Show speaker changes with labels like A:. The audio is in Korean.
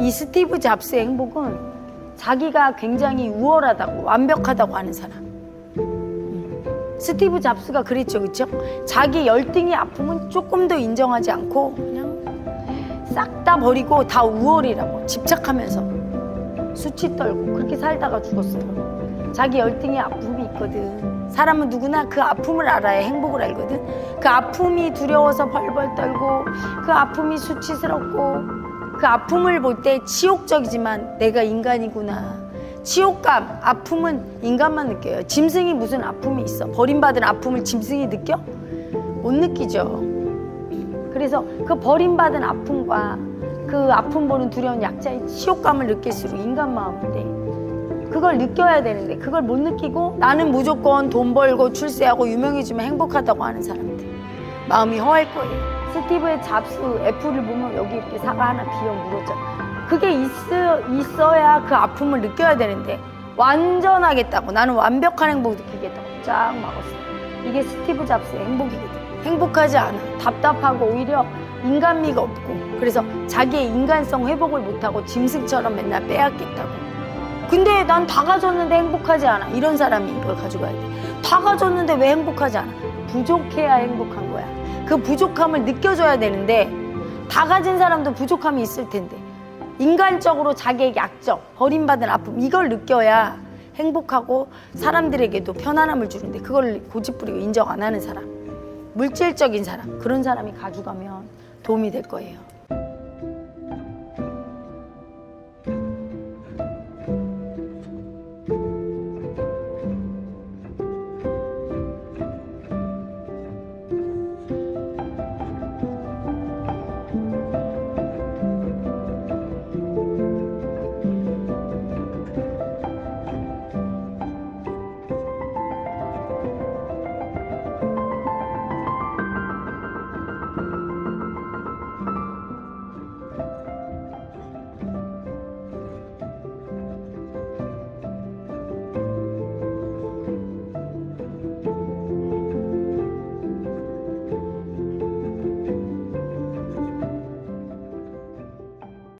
A: 이 스티브 잡스의 행복은 자기가 굉장히 우월하다고 완벽하다고 하는 사람. 음. 스티브 잡스가 그랬죠, 그렇죠? 자기 열등의 아픔은 조금 더 인정하지 않고 그냥 싹 다 버리고 다 우월이라고 집착하면서 수치 떨고 그렇게 살다가 죽었어요. 자기 열등의 아픔이 있거든. 사람은 누구나 그 아픔을 알아야 행복을 알거든. 그 아픔이 두려워서 벌벌 떨고 그 아픔이 수치스럽고 그 아픔을 볼때 치욕적이지만 내가 인간이구나. 치욕감, 아픔은 인간만 느껴요. 짐승이 무슨 아픔이 있어? 버림받은 아픔을 짐승이 느껴? 못 느끼죠. 그래서 그 버림받은 아픔과 그 아픔 보는 두려운 약자의 치욕감을 느낄수록 인간 마음인데 그걸 느껴야 되는데 그걸 못 느끼고 나는 무조건 돈 벌고 출세하고 유명해지면 행복하다고 하는 사람들 마음이 허할 거예요. 스티브의 잡스 애플을 보면 여기 이렇게 사과 하나 비어 물었잖아. 그게 있어, 있어야 그 아픔을 느껴야 되는데 완전하겠다고 나는 완벽한 행복을 느끼겠다고 쫙 막았어. 이게 스티브 잡스의 행복이거든. 행복하지 않아. 답답하고 오히려 인간미가 없고 그래서 자기의 인간성 회복을 못하고 짐승처럼 맨날 빼앗겠다고. 근데 난 다 가졌는데 행복하지 않아. 이런 사람이 이걸 가져가야 돼. 다 가졌는데 왜 행복하지 않아? 부족해야 행복한 거야. 그 부족함을 느껴줘야 되는데 다 가진 사람도 부족함이 있을 텐데 인간적으로 자기의 약점, 버림받은 아픔 이걸 느껴야 행복하고 사람들에게도 편안함을 주는데 그걸 고집부리고 인정 안 하는 사람 물질적인 사람 그런 사람이 가져가면 도움이 될 거예요.